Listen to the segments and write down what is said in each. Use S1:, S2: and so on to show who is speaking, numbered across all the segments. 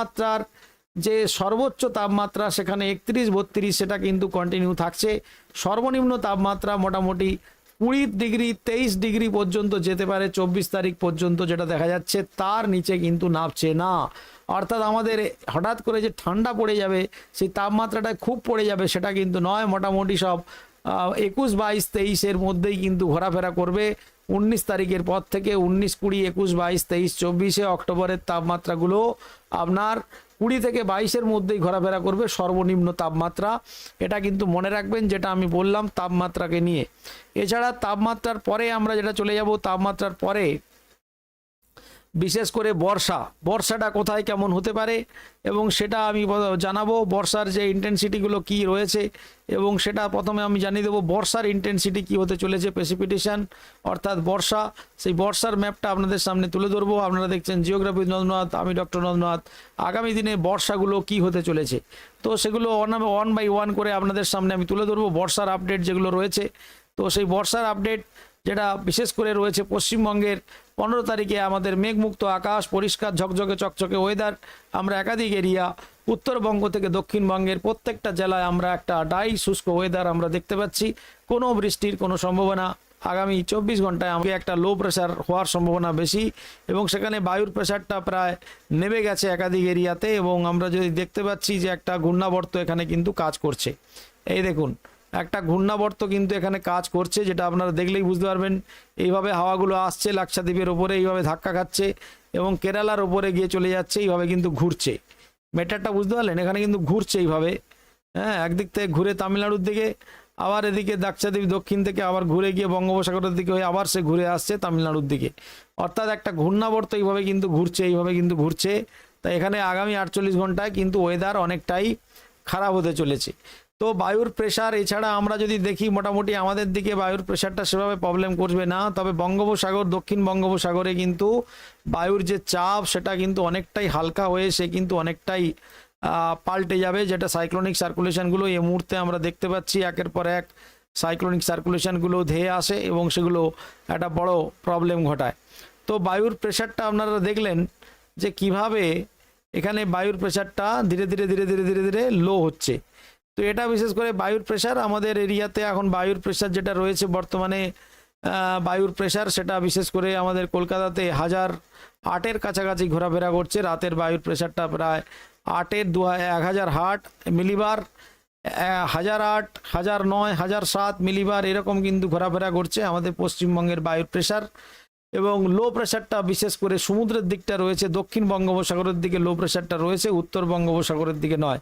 S1: মাত্রার যে সর্বোচ্চ তাপমাত্রা সেখানে একত্রিশ, বত্রিশ, সেটা কিন্তু কন্টিনিউ থাকছে। সর্বনিম্ন তাপমাত্রা মোটামুটি কুড়ি ডিগ্রি, তেইশ ডিগ্রি পর্যন্ত যেতে পারে, চব্বিশ তারিখ পর্যন্ত যেটা দেখা যাচ্ছে, তার নিচে কিন্তু নামছে না। অর্থাৎ আমাদের হঠাৎ করে যে ঠান্ডা পড়ে যাবে, সেই তাপমাত্রাটা খুব পড়ে যাবে, সেটা কিন্তু নয়। মোটামুটি সব একুশ বাইশ তেইশের মধ্যেই কিন্তু ঘোরাফেরা করবে। উনিশ তারিখের পর থেকে উনিশ কুড়ি একুশ বাইশ তেইশ চব্বিশে অক্টোবরের তাপমাত্রাগুলো আপনার কুড়ি থেকে বাইশের মধ্যেই ঘোরাফেরা করবে সর্বনিম্ন তাপমাত্রা। এটা কিন্তু মনে রাখবেন যেটা আমি বললাম, তাপমাত্রাকে নিয়ে। এছাড়া তাপমাত্রার পরে আমরা যেটা চলে যাব, তাপমাত্রার পরে বিশেষ করে বর্ষা। বর্ষাটা কোথায় কেমন হতে পারে? এবং সেটা আমি জানাব। বর্ষার যে ইন্টেন্সিটিগুলো কি রয়েছে? এবং সেটা প্রথমে আমি জানিয়ে দেবো, বর্ষার ইন্টেন্সিটি কি হতে চলেছে প্রেসিপিটেশন অর্থাৎ বর্ষা। সেই বর্ষার ম্যাপটা আপনাদের সামনে তুলে ধরবো। আপনারা দেখছেন জিওগ্রাফি নন্দনাথ, আমি ডক্টর নন্দনাথ। আগামী দিনে বর্ষাগুলো কি হতে চলেছে? তো সেগুলো ওয়ান ওয়ান বাই ওয়ান করে আপনাদের সামনে আমি তুলে ধরবো। বর্ষার আপডেট যেগুলো রয়েছে। তো সেই বর্ষার আপডেট যেটা বিশেষ করে রয়েছে পশ্চিমবঙ্গের পনেরো তারিখে আমাদের মেঘমুক্ত আকাশ, পরিষ্কার, ঝকঝকে, চকচকে ওয়েদার আমরা একাধিক এরিয়া উত্তরবঙ্গ থেকে দক্ষিণবঙ্গের প্রত্যেকটা জেলায় আমরা একটা ডাই শুষ্ক ওয়েদার আমরা দেখতে পাচ্ছি। কোনো বৃষ্টির কোনো সম্ভাবনা আগামী চব্বিশ ঘন্টায় আমাকে একটা লো প্রেশার হওয়ার সম্ভাবনা বেশি এবং সেখানে বায়ুর প্রেশারটা প্রায় নেমে গেছে একাধিক এরিয়াতে এবং আমরা যদি দেখতে পাচ্ছি যে একটা ঘূর্ণাবর্ত এখানে কিন্তু কাজ করছে। এই দেখুন একটা ঘূর্ণাবর্ত কিন্তু এখানে কাজ করছে, যেটা আপনারা দেখলেই বুঝতে পারবেন। এইভাবে হাওয়াগুলো আসছে, লাক্ষাদ্বীপের ওপরে এইভাবে ধাক্কা খাচ্ছে এবং কেরালার ওপরে গিয়ে চলে যাচ্ছে, এইভাবে কিন্তু ঘুরছে। মেটারটা বুঝতে পারলেন? এখানে কিন্তু ঘুরছে এইভাবে। হ্যাঁ একদিক থেকে ঘুরে তামিলনাড়ুর দিকে, আবার এদিকে দাক্ষাদ্বীপ দক্ষিণ থেকে আবার ঘুরে গিয়ে বঙ্গোপসাগরের দিকে হয়ে আবার সে ঘুরে আসছে তামিলনাড়ুর দিকে। অর্থাৎ একটা ঘূর্ণাবর্ত এইভাবে কিন্তু ঘুরছে, এইভাবে কিন্তু ঘুরছে। তাই এখানে আগামী আটচল্লিশ ঘন্টায় কিন্তু ওয়েদার অনেকটাই খারাপ হতে চলেছে। তো বায়ুর প্রেশার এছাড়া আমরা যদি দেখি মোটামুটি আমাদের দিকে বায়ুর প্রেশারটা সেভাবে প্রবলেম করবে না। তবে বঙ্গোপসাগর, দক্ষিণ বঙ্গোপসাগরে কিন্তু বায়ুর যে চাপ, সেটা কিন্তু অনেকটাই হালকা হয়ে সে কিন্তু অনেকটাই পাল্টে যাবে। যেটা সাইক্লোনিক সার্কুলেশনগুলো এই মুহূর্তে আমরা দেখতে পাচ্ছি। একের পর এক সাইক্লোনিক সার্কুলেশনগুলো ধেয়ে আসে এবং সেগুলো একটা বড় প্রবলেম ঘটায়। তো বায়ুর প্রেশারটা আপনারা দেখলেন যে কীভাবে এখানে বায়ুর প্রেশারটা ধীরে ধীরে ধীরে ধীরে ধীরে ধীরে লো হচ্ছে। তো এটা বিশেষ করে বায়ুর প্রেশার আমাদের এরিয়াতে এখন বায়ুর প্রেশার যেটা রয়েছে বর্তমানে বায়ুর প্রেশার সেটা বিশেষ করে আমাদের কলকাতাতে হাজার আটের কাছাকাছি ঘোরাফেরা করছে। রাতের বায়ুর প্রেশারটা প্রায় আটের দু, এক হাজার হাট মিলিবার হাজার আট, হাজার নয়, হাজার সাত মিলিবার এরকম কিন্তু ঘোরাফেরা করছে আমাদের পশ্চিমবঙ্গের বায়ুর প্রেশার এবং লো প্রেশারটা বিশেষ করে সমুদ্রের দিকটা রয়েছে, দক্ষিণ বঙ্গোপসাগরের দিকে লো প্রেশারটা রয়েছে, উত্তর বঙ্গোপসাগরের দিকে নয়।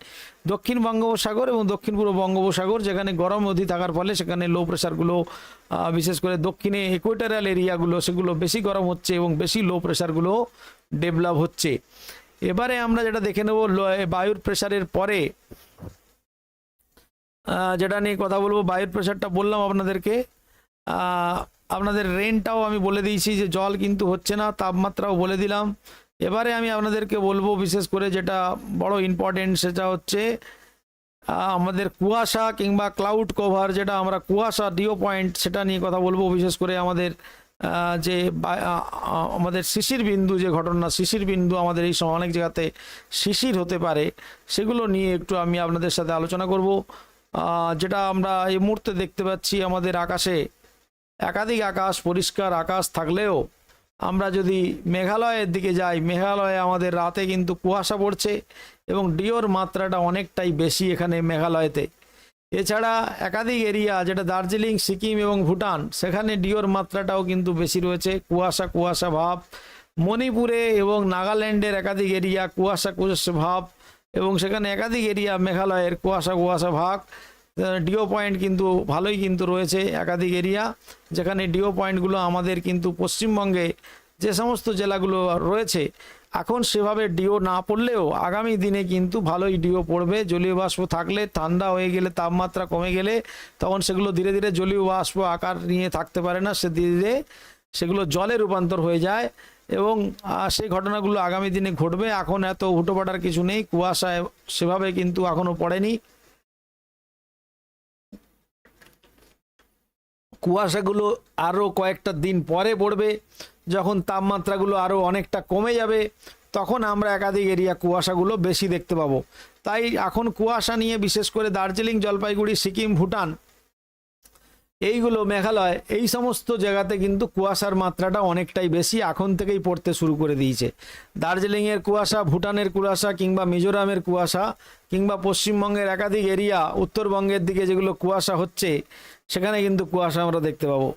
S1: দক্ষিণ বঙ্গোপসাগর এবং দক্ষিণ পূর্ব বঙ্গোপসাগর যেখানে গরম অধি থাকার ফলে সেখানে লো প্রেশারগুলো বিশেষ করে দক্ষিণে ইকুয়েটারিয়াল এরিয়াগুলো সেগুলো বেশি গরম হচ্ছে এবং বেশি লো প্রেশারগুলো ডেভেলপ হচ্ছে। এবারে আমরা যেটা দেখে নেব বায়ুর প্রেশারের পরে যেটা নিয়ে কথা বলব, বায়ুর প্রেশারটা বললাম আপনাদেরকে। আপনাদের রেনটাও আমি বলে দিয়েছি যে জল কিন্তু হচ্ছে না, তাপমাত্রাও বলে দিলাম। এবারে আমি আপনাদেরকে বলব বিশেষ করে যেটা বড় ইম্পর্টেন্ট সেটা হচ্ছে আমাদের কুয়াশা কিংবা ক্লাউড কভার যেটা আমরা কুয়াশা ডিও পয়েন্ট সেটা নিয়ে কথা বলব। বিশেষ করে আমাদের যে আমাদের শিশির বিন্দু যে ঘটনা, শিশির বিন্দু আমাদের এই সময় অনেক জায়গাতে শিশির হতে পারে, সেগুলো নিয়ে একটু আমি আপনাদের সাথে আলোচনা করব। যেটা আমরা এই মুহূর্তে দেখতে পাচ্ছি আমাদের আকাশে একাধিক আকাশ, পরিষ্কার আকাশ থাকলেও আমরা যদি মেঘালয়ের দিকে যাই, মেঘালয়ে আমাদের রাতে কিন্তু কুয়াশা পড়ছে এবং ডিওর মাত্রাটা অনেকটাই বেশি এখানে মেঘালয়তে। এছাড়া একাধিক এরিয়া যেটা দার্জিলিং, সিকিম এবং ভুটান, সেখানে ডিওর মাত্রাটাও কিন্তু বেশি রয়েছে। কুয়াশা কুয়াশা ভাব। মণিপুরে এবং নাগাল্যান্ডের একাধিক এরিয়া কুয়াশা কুয়াশা ভাব এবং সেখানে একাধিক এরিয়া মেঘালয়ের কুয়াশা কুয়াশা ভাগ। ডিও পয়েন্ট কিন্তু ভালোই কিন্তু রয়েছে একাধিক এরিয়া যেখানে ডিও পয়েন্টগুলো আমাদের কিন্তু পশ্চিমবঙ্গে যে সমস্ত জেলাগুলো রয়েছে, এখন সেভাবে ডিও না পড়লেও আগামী দিনে কিন্তু ভালোই ডিও পড়বে। জলীয় বাষ্প থাকলে ঠান্ডা হয়ে গেলে তাপমাত্রা কমে গেলে তখন সেগুলো ধীরে ধীরে জলীয় বাষ্প আকার নিয়ে থাকতে পারে না, সে ধীরে ধীরে সেগুলো জলে রূপান্তর হয়ে যায় এবং সেই ঘটনাগুলো আগামী দিনে ঘটবে। এখন এত হুটোপাটার কিছু নেই কুয়াশায় সেভাবে কিন্তু এখনও পড়েনি। কুয়াশাগুলো আরও কয়েকটা দিন পরে পড়বে, যখন তাপমাত্রাগুলো আরও অনেকটা কমে যাবে, তখন আমরা একাধিক এরিয়া কুয়াশাগুলো বেশি দেখতে পাবো। তাই এখন কুয়াশা নিয়ে বিশেষ করে দার্জিলিং, জলপাইগুড়ি, সিকিম, ভুটান, এইগুলো মেঘালয়, এই সমস্ত জায়গাতে কিন্তু কুয়াশার মাত্রাটা অনেকটাই বেশি এখন থেকেই পড়তে শুরু করে দিয়েছে। দার্জিলিংয়ের কুয়াশা, ভুটানের কুয়াশা কিংবা মিজোরামের কুয়াশা কিংবা পশ্চিমবঙ্গের একাধিক এরিয়া, উত্তরবঙ্গের দিকে যেগুলো কুয়াশা হচ্ছে সেখানে কিন্তু কুয়াশা আমরা দেখতে পাবো।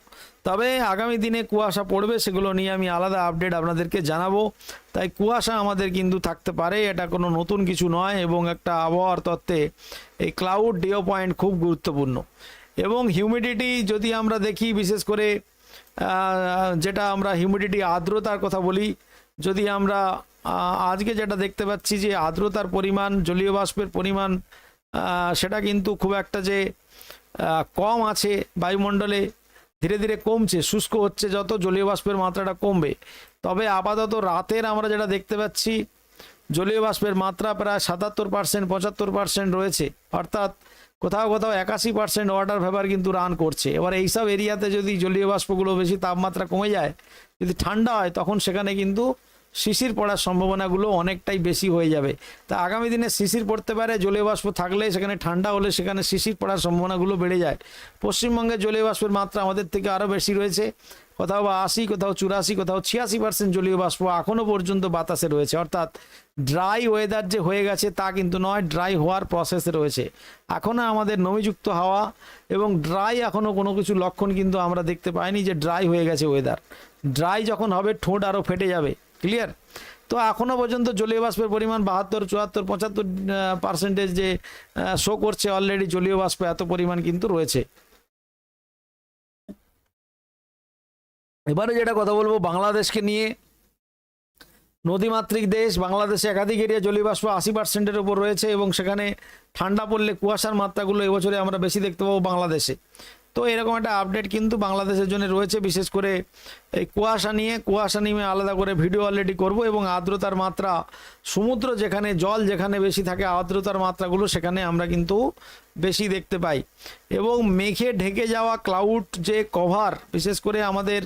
S1: তবে আগামী দিনে কুয়াশা পড়বে, সেগুলো নিয়ে আমি আলাদা আপডেট আপনাদেরকে জানাব। তাই কুয়াশা আমাদের কিন্তু থাকতে পারে, এটা কোনো নতুন কিছু নয় এবং একটা আবহাওয়ার তত্ত্বে এই ক্লাউড ডিও পয়েন্ট খুব গুরুত্বপূর্ণ। এবং হিউমিডিটি যদি আমরা দেখি, বিশেষ করে যেটা আমরা হিউমিডিটি আর্দ্রতার কথা বলি, যদি আমরা আজকে যেটা দেখতে পাচ্ছি যে আর্দ্রতার পরিমাণ জলীয় বাষ্পের পরিমাণ সেটা কিন্তু খুব একটা যে কম আছে বায়ুমণ্ডলে, ধীরে ধীরে কমছে, শুষ্ক হচ্ছে যত, জলীয় বাষ্পের মাত্রাটা কমবে। তবে আপাতত রাতের আমরা যেটা দেখতে পাচ্ছি, জলীয় বাষ্পের মাত্রা প্রায় সাতাত্তর পার্সেন্ট পঁচাত্তর পার্সেন্ট রয়েছে। অর্থাৎ কোথাও কোথাও একাশি পার্সেন্ট ওয়াটার ভেপার কিন্তু রান করছে। এবার এইসব এরিয়াতে যদি জলীয় বাষ্পগুলো বেশি তাপমাত্রা কমে যায়, যদি ঠান্ডা হয়, তখন সেখানে কিন্তু শিশির পড়ার সম্ভাবনাগুলো অনেকটাই বেশি হয়ে যাবে। তা আগামী দিনে শিশির পড়তে পারে জলীয় বাষ্প থাকলে সেখানে ঠান্ডা হলে সেখানে শিশির পড়ার সম্ভাবনাগুলো বেড়ে যায়। পশ্চিমবঙ্গে জলীয় বাষ্পের মাত্রা আমাদের থেকে আরও বেশি রয়েছে। কোথাও বা আশি, কোথাও চুরাশি, কোথাও ছিয়াশি পার্সেন্ট জলীয় বাষ্প এখনও পর্যন্ত বাতাসে রয়েছে। অর্থাৎ ড্রাই ওয়েদার যে হয়ে গেছে তা কিন্তু নয় ড্রাই হওয়ার প্রসেসে রয়েছে। এখনও আমাদের নমিযুক্ত হাওয়া এবং ড্রাই এখনও কোনো কিছু লক্ষণ কিন্তু আমরা দেখতে পাইনি যে ড্রাই হয়ে গেছে ওয়েদার ড্রাই যখন হবে, ঠোঁট আরও ফেটে যাবে। ক্লিয়ার তো এখনও পর্যন্ত জলীয় বাষ্পের পরিমাণ বাহাত্তর, চুয়াত্তর, পঁচাত্তর পার্সেন্টেজ যে শো করছে অলরেডি জলীয় বাষ্প এত পরিমাণ কিন্তু রয়েছে। এবারে যেটা কথা বলব, বাংলাদেশকে নিয়ে নদীমাতৃক দেশ, বাংলাদেশে একাধিক এরিয়া জলীয়বাষ্প আশি পার্সেন্টের উপর রয়েছে এবং সেখানে ঠান্ডা পড়লে কুয়াশার মাত্রাগুলো এবছরে আমরা বেশি দেখতে পাবো বাংলাদেশে। তো এরকম একটা আপডেট কিন্তু বাংলাদেশের জন্য রয়েছে, বিশেষ করে এই কুয়াশা নিয়ে। কুয়াশা নিয়ে আলাদা করে ভিডিও অলরেডি করব এবং আর্দ্রতার মাত্রা, সমুদ্র যেখানে, জল যেখানে বেশি থাকে, আর্দ্রতার মাত্রাগুলো সেখানে আমরা কিন্তু বেশি দেখতে পাই। এবং মেঘে ঢেকে যাওয়া ক্লাউড যে কভার বিশেষ করে আমাদের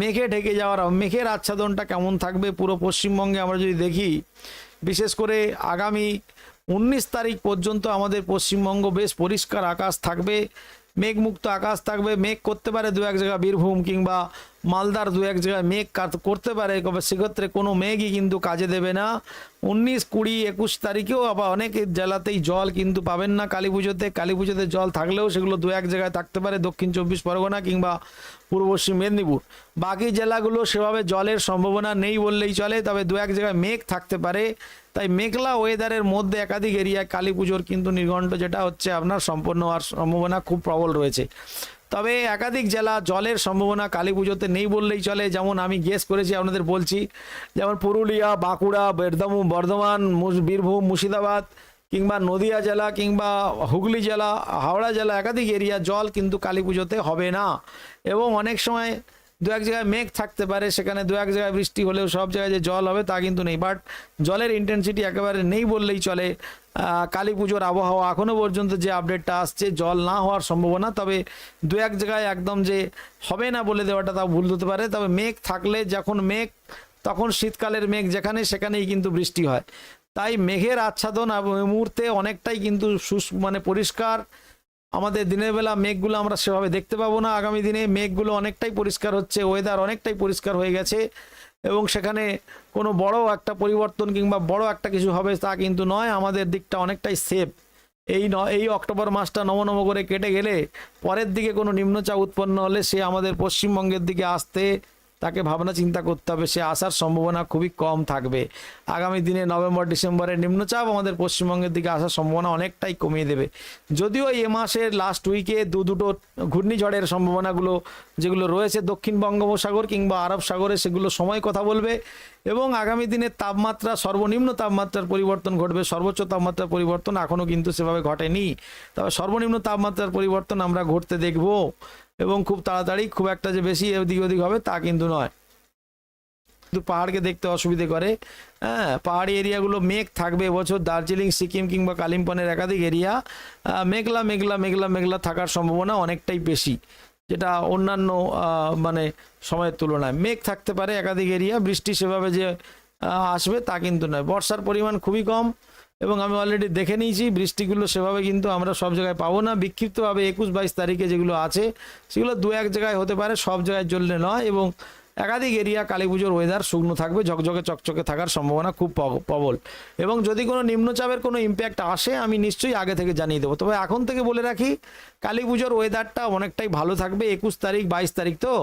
S1: মেঘে ঢেকে যাওয়ার, মেঘের আচ্ছাদনটা কেমন থাকবে পুরো পশ্চিমবঙ্গে আমরা যদি দেখি, বিশেষ করে আগামী উনিশ তারিখ পর্যন্ত আমাদের পশ্চিমবঙ্গ বেশ পরিষ্কার আকাশ থাকবে। মেঘমুক্ত আকাশ থাকবে মেঘ করতে পারে দু এক জায়গায় বীরভূম কিংবা মালদার দু এক জায়গায় মেঘ করতে পারে, তবে সেক্ষেত্রে কোনো মেঘই কিন্তু কাজে দেবে না। উনিশ কুড়ি একুশ তারিখেও আবার অনেক জেলাতেই জল কিন্তু পাবেন না কালী পুজোতে। কালী পুজোতে জল থাকলেও সেগুলো দু এক জায়গায় থাকতে পারে, দক্ষিণ চব্বিশ পরগনা কিংবা পূর্ব পশ্চিম মেদিনীপুর। বাকি জেলাগুলো সেভাবে জলের সম্ভাবনা নেই বললেই চলে, তবে দু এক জায়গায় মেঘ থাকতে পারে। তাই মেঘলা ওয়েদারের মধ্যে একাধিক এরিয়ায় কালী পুজোর কিন্তু নির্ঘণ্ট যেটা হচ্ছে আপনার সম্পন্ন হওয়ার সম্ভাবনা খুব প্রবল রয়েছে। তবে একাধিক জেলা জলের সম্ভাবনা কালী পুজোতে নেই বললেই চলে। যেমন আমি গেস করেছি, আপনাদের বলছি। যেমন পুরুলিয়া, বাঁকুড়া, বর্ধমান বর্ধমান বীরভূম, মুর্শিদাবাদ, কিংবা নদিয়া জেলা, কিংবা হুগলি জেলা, হাওড়া জেলা, একাধিক এরিয়া জল কিন্তু কালী পুজোতে হবে না। এবং অনেক সময় দু এক জায়গায় মেঘ থাকতে পারে, সেখানে দু এক জায়গায় বৃষ্টি হলেও সব জায়গায় যে জল হবে তা কিন্তু নেই। বাট জলের ইন্টেন্সিটি একেবারে নেই বললেই চলে। কালী পুজোর আবহাওয়া এখনও পর্যন্ত যে আপডেটটা আসছে, জল না হওয়ার সম্ভাবনা, তবে দু এক জায়গায় একদম যে হবে না বলে দেওয়াটা তাও ভুল হতে পারে। তবে মেঘ থাকলে যখন মেঘ, তখন শীতকালের মেঘ যেখানে, সেখানেই কিন্তু বৃষ্টি হয়। তাই মেঘের আচ্ছাদন মুহূর্তে অনেকটাই কিন্তু সুস মানে পরিষ্কার আমাদের দিনের বেলা মেঘগুলো আমরা সেভাবে দেখতে পাবো না। আগামী দিনে মেঘগুলো অনেকটাই পরিষ্কার হচ্ছে ওয়েদার অনেকটাই পরিষ্কার হয়ে গেছে এবং সেখানে কোনো বড় একটা পরিবর্তন কিংবা বড় একটা কিছু হবে তা কিন্তু নয়, আমাদের দিকটা অনেকটাই সেফ এই ন, এই অক্টোবর মাসটা নম নম করে কেটে গেলে পরের দিকে কোনো নিম্নচাপ উৎপন্ন হলে সে আমাদের পশ্চিমবঙ্গের দিকে আসতে তাকে ভাবনা চিন্তা করতে হবে, সে আসার সম্ভাবনা খুবই কম থাকবে। আগামী দিনে নভেম্বর ডিসেম্বরের নিম্নচাপ আমাদের পশ্চিমবঙ্গের দিকে আসার সম্ভাবনা অনেকটাই কমিয়ে দেবে। যদিও এ মাসের লাস্ট উইকে দু দুটো ঘূর্ণিঝড়ের সম্ভাবনাগুলো যেগুলো রয়েছে, দক্ষিণ বঙ্গোপসাগর কিংবা আরব সাগরে সেগুলো সময় কথা বলবে এবং আগামী দিনে তাপমাত্রা, সর্বনিম্ন তাপমাত্রার পরিবর্তন ঘটবে, সর্বোচ্চ তাপমাত্রার পরিবর্তন এখনও কিন্তু সেভাবে ঘটেনি। তবে সর্বনিম্ন তাপমাত্রার পরিবর্তন আমরা ঘটতে দেখব। এবং খুব তাড়াতাড়ি খুব একটা যে বেশি এদিক ওদিক হবে তা কিন্তু নয়। কিন্তু পাহাড়কে দেখতে অসুবিধে করে। হ্যাঁ পাহাড়ি এরিয়াগুলো মেঘ থাকবে এবছর। দার্জিলিং, সিকিম কিংবা কালিম্পনের একাধিক এরিয়া মেঘলা মেঘলা মেঘলা মেঘলা থাকার সম্ভাবনা অনেকটাই বেশি, যেটা অন্যান্য মানে সময়ের তুলনায়। মেঘ থাকতে পারে একাধিক এরিয়া, বৃষ্টি সেভাবে যে আসবে তা কিন্তু নয়। বর্ষার পরিমাণ খুবই কম। এবং আমি অলরেডি দেখে নিয়েছি, বৃষ্টিগুলো সেভাবে কিন্তু আমরা সব জায়গায় পাবো না। বিক্ষিপ্তভাবে একুশ বাইশ তারিখে যেগুলো আছে, সেগুলো দু এক জায়গায় হতে পারে, সব জায়গায় জ্বললে নয় এবং একাধিক এরিয়া কালী পুজোর ওয়েদার শুকনো থাকবে, ঝকঝকে চকচকে থাকার সম্ভাবনা খুব প্রবল। এবং যদি কোনো নিম্নচাপের কোনো ইম্প্যাক্ট আসে, আমি নিশ্চয়ই আগে থেকে জানিয়ে দেবো। তবে এখন থেকে বলে রাখি, কালী পুজোর ওয়েদারটা অনেকটাই ভালো থাকবে, একুশ তারিখ, বাইশ তারিখ তো।